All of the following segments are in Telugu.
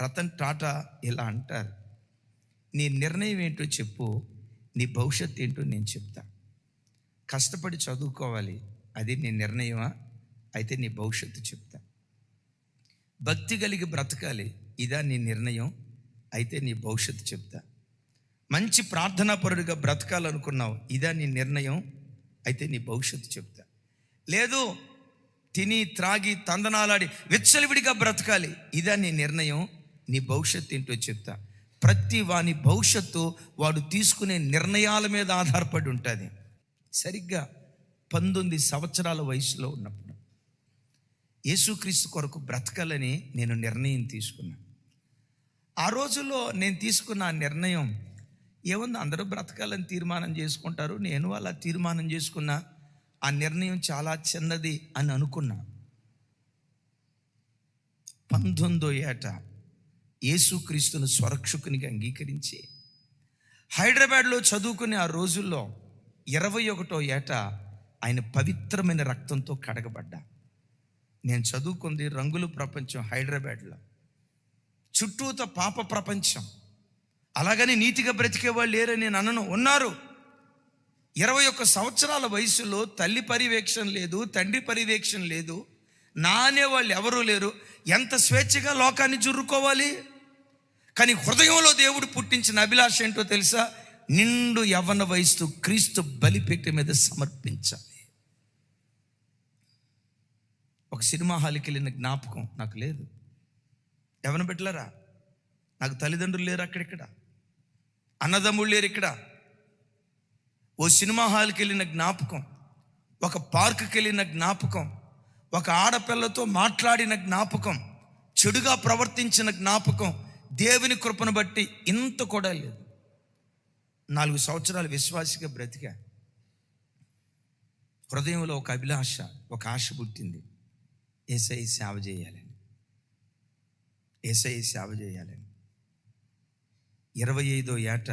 రతన్ టాటా ఇలా అంటారు. నీ నిర్ణయం ఏంటో చెప్పు నీ భవిష్యత్తు ఏంటో నేను చెప్తా. కష్టపడి చదువుకోవాలి అది నీ నిర్ణయమా? అయితే నీ భవిష్యత్తు చెప్తా. భక్తి కలిగి బ్రతకాలి ఇదా నీ నిర్ణయం? అయితే నీ భవిష్యత్తు చెప్తా. మంచి ప్రార్థనాపరుడిగా బ్రతకాలనుకున్నావు ఇదా నీ నిర్ణయం? అయితే నీ భవిష్యత్తు చెప్తా. లేదు తిని త్రాగి తందనాలాడి విచ్చలవిడిగా బ్రతకాలి ఇదా నీ నిర్ణయం? నీ భవిష్యత్తు ఏంటో చెప్తా. ప్రతి వాని భవిష్యత్తు వాడు తీసుకునే నిర్ణయాల మీద ఆధారపడి ఉంటుంది. సరిగ్గా పంతొమ్మిది సంవత్సరాల వయసులో ఉన్నప్పుడు యేసుక్రీస్తు కొరకు బ్రతకాలని నేను నిర్ణయం తీసుకున్నాను ఆ రోజుల్లో నేను తీసుకున్న ఆ నిర్ణయం ఏముంది అందరూ బ్రతకాలని తీర్మానం చేసుకుంటారు నేను అలా తీర్మానం చేసుకున్నా ఆ నిర్ణయం చాలా చిన్నది అని అనుకున్నా. పంతొమ్మిదో ఏట యేసుక్రీస్తును స్వరక్షకునిగా అంగీకరించి. హైదరాబాద్లో చదువుకునే ఆ రోజుల్లో ఇరవై ఒకటో ఏట ఆయన పవిత్రమైన రక్తంతో కడగబడ్డా. నేను చదువుకుంది రంగుల ప్రపంచం హైదరాబాద్లో. చుట్టూత పాప ప్రపంచం. అలాగని నీతిగా బ్రతికే వాళ్ళు లేరని నేను అనను. ఉన్నారు. ఇరవై ఒక్క సంవత్సరాల వయసులో తల్లి పర్యవేక్షణ లేదు తండ్రి పర్యవేక్షణ లేదు. నా అనేవాళ్ళు ఎవరూ లేరు. ఎంత స్వేచ్ఛగా లోకాన్ని జుర్రుకోవాలి? కానీ హృదయంలో దేవుడు పుట్టించిన అభిలాష ఏంటో తెలుసా? నిండు యవ్వన వయస్సు క్రీస్తు బలిపెట్టి మీద సమర్పించాలి. ఒక సినిమా హాల్కి వెళ్ళిన జ్ఞాపకం నాకు లేదు. ఎవరిని పెట్టలేరా? నాకు తల్లిదండ్రులు లేరు అక్కడిక్కడ అన్నదమ్ముళ్ళు లేరు ఇక్కడ. ఓ సినిమా హాల్కి వెళ్ళిన జ్ఞాపకం ఒక పార్కుకి వెళ్ళిన జ్ఞాపకం ఒక ఆడపిల్లతో మాట్లాడిన జ్ఞాపకం చెడుగా ప్రవర్తించిన జ్ఞాపకం దేవుని కృపను బట్టి ఇంత కూడా లేదు. నాలుగు సంవత్సరాలు విశ్వాసిగా బ్రతికా. హృదయంలో ఒక అభిలాష ఒక ఆశ పుట్టింది. ఏసై సేవ చేయాలని. ఏసై సేవ చేయాలని. ఇరవై ఐదో ఏట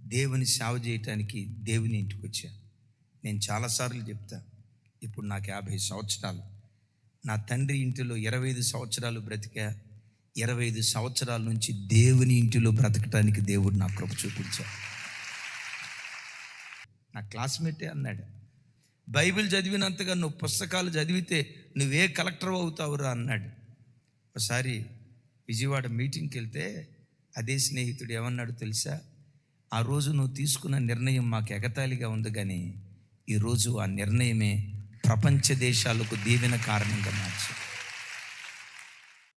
దేవుని సేవ చేయటానికి దేవుని ఇంటికి వచ్చా. నేను చాలాసార్లు చెప్తాను ఇప్పుడు నాకు యాభై సంవత్సరాలు. నా తండ్రి ఇంటిలో ఇరవై ఐదు సంవత్సరాలు బ్రతికా ఇరవై ఐదు సంవత్సరాల నుంచి దేవుని ఇంటిలో బ్రతకటానికి దేవుడు నా కృప చూపించాడు. నా క్లాస్మేటే అన్నాడు బైబిల్ చదివినంతగా నువ్వు పుస్తకాలు చదివితే నువ్వే కలెక్టర్ అవుతావురా అన్నాడు. ఒకసారి విజయవాడ మీటింగ్కి వెళ్తే అదే స్నేహితుడు ఏమన్నాడు తెలుసా? ఆ రోజు నువ్వు తీసుకున్న నిర్ణయం మాకు ఎగతాళిగా ఉంది కానీ ఈరోజు ఆ నిర్ణయమే ప్రపంచ దేశాలకు దీవెన కారణంగా మార్చింది